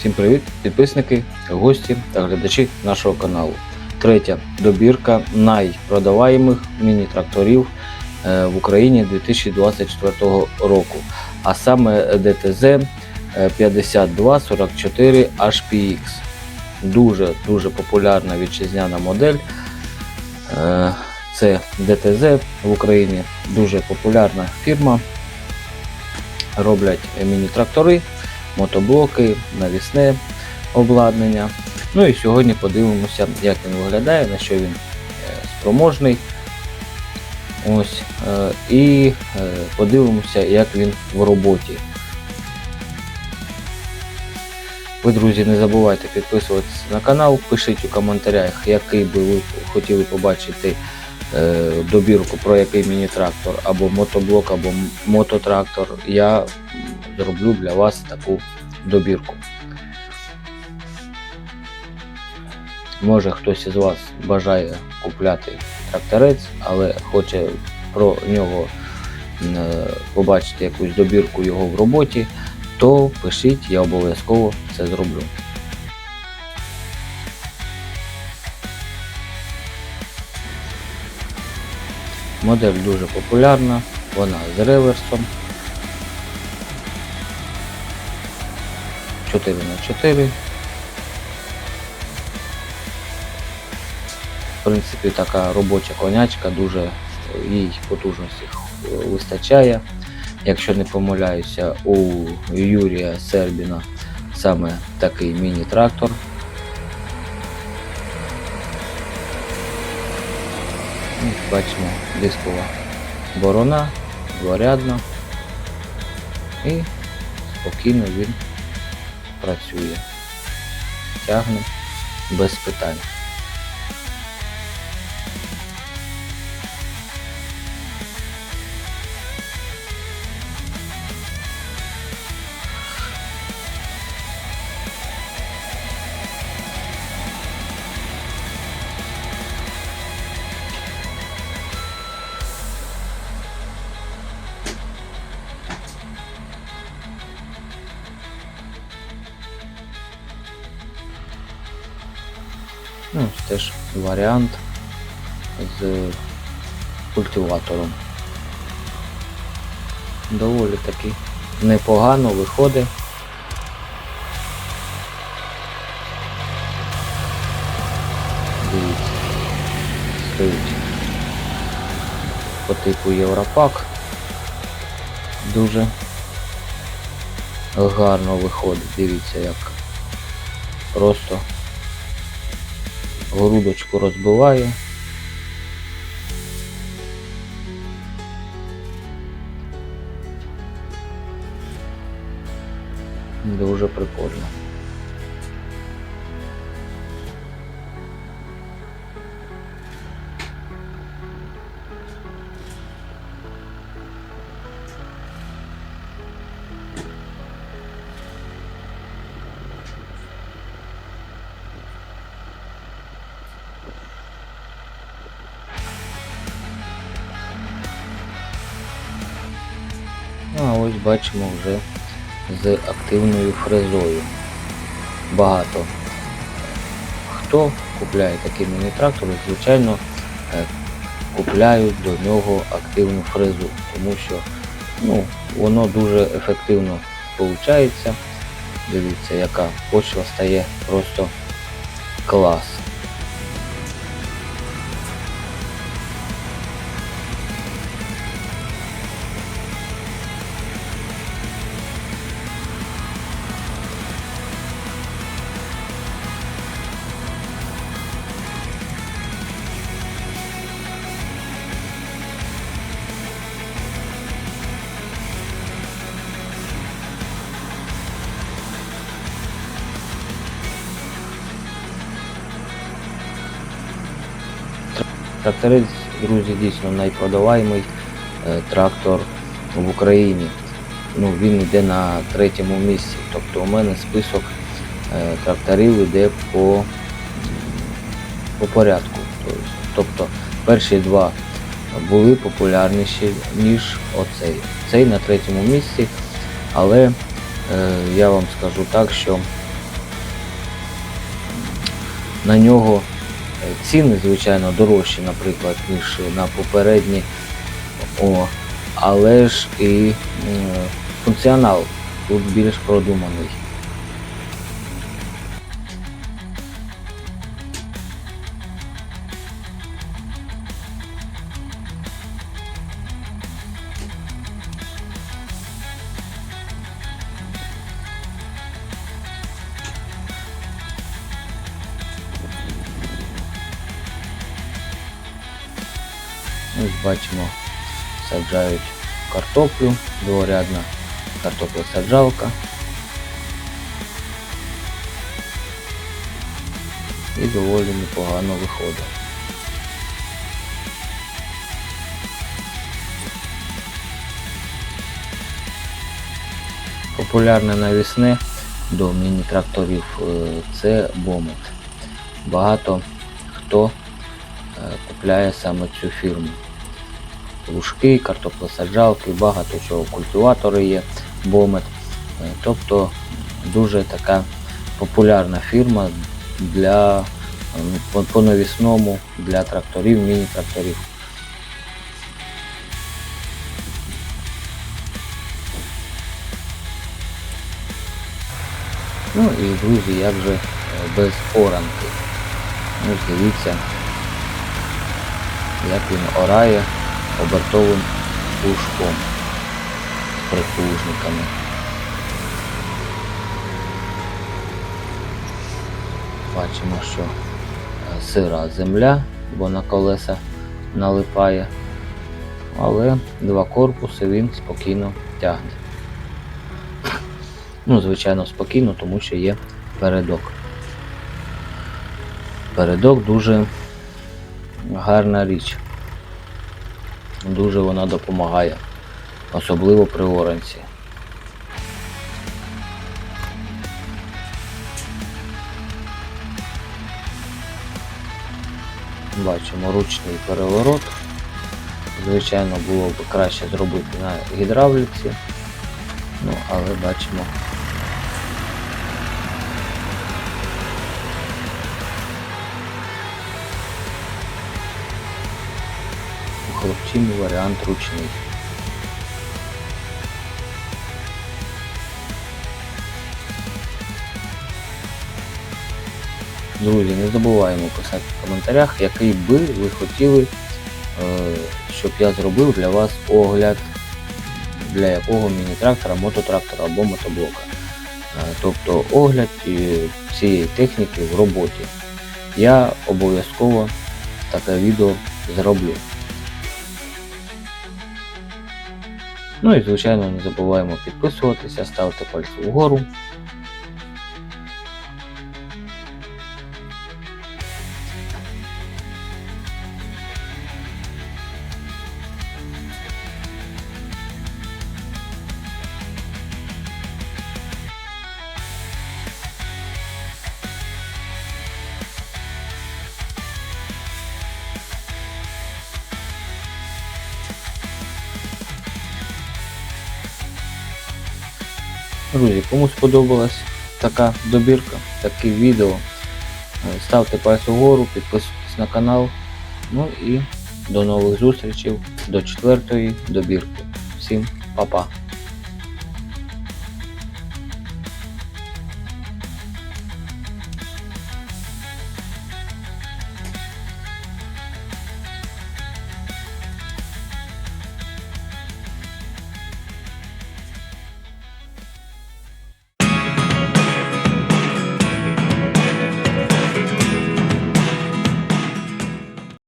Всім привіт, підписники, гості та глядачі нашого каналу. Третя добірка найпродаваємих міні-тракторів е, в Україні 2024 року, а саме ДТЗ е, 5244 HPX. Дуже дуже популярна вітчизняна модель. Е, Це ДТЗ в Україні дуже популярна фірма. Роблять міні-трактори, мотоблоки, навісне обладнання. Ну і сьогодні подивимося, як він виглядає, на що він е, спроможний. Ось, е, і е, подивимося, як він в роботі. Ви, друзі, не забувайте підписуватися на канал, пишіть у коментарях, який би ви хотіли побачити добірку про який міні-трактор, або мотоблок, або мототрактор. Я зроблю для вас таку добірку. Може хтось із вас бажає купляти тракторець, але хоче про нього е, побачити якусь добірку його в роботі, то пишіть, я обов'язково це зроблю. Модель дуже популярна, вона з реверсом 4 на 4 В принципі, така робоча конячка, дуже їй потужності вистачає. Якщо не помиляюся, у Юрія Сербіна саме такий міні-трактор. Бачимо дискова борона, дворядна і спокійно він працює. Тягне без питань. Ну, ось теж варіант з культиватором. Доволі таки непогано виходить. Дивіться, стоїть по типу Європак. Дуже гарно виходить. Дивіться як просто грудочку розбиваю. Дуже прикольно. Бачимо вже з активною фрезою. Багато хто купляє такий міні-трактор, звичайно, е, купляють до нього активну фрезу, тому що ну, воно дуже ефективно виходить. Дивіться, яка почва стає просто клас. Тракторець, друзі, дійсно найпродаваємий е, трактор в Україні. Ну, він йде на третьому місці. Тобто у мене список е, тракторів йде по, по порядку. Тобто- перші два були популярніші, ніж оцей. Цей на третьому місці, але е, я вам скажу так, що на нього ціни, звичайно, дорожчі, наприклад, ніж на попередні. О, але ж і функціонал тут більш продуманий. Ось бачимо, саджають картоплю, дворядна картопля саджалка. І доволі непогано виходить. Популярне навісне до міні-тракторів е, це бомет. Багато хто е, купляє саме цю фірму. Лужки, картоплесаджалки, багато чого, культиватори є, бомет. Е, Тобто дуже така популярна фірма для е, по, по навісному для тракторів, міні-тракторів. Ну і друзі, як же е, без оранки. Ну, дивіться, як він орає обертовим пушком з прислужниками. Бачимо, що е, сира земля, бо на колеса налипає, але два корпуси він спокійно тягне. Ну, звичайно, спокійно, тому що є передок. Передок дуже гарна річ. Дуже вона допомагає, особливо при оранці. Бачимо ручний переворот. Звичайно, було б краще зробити на гідравліці. Ну, але бачимо. У варіант ручний. Друзі, не забуваємо писати в коментарях, який би ви хотіли, е, щоб я зробив для вас огляд для якого міні-трактора, мототрактора або мотоблока. Е, Тобто огляд цієї техніки в роботі. Я обов'язково таке відео зроблю. Ну і звичайно не забуваємо підписуватися, ставити пальці вгору. Друзі, кому сподобалась така добірка, таке відео, е, ставте пальці вгору, підписуйтесь на канал. Ну і до нових зустрічей, до четвертої добірки. Всім па-па!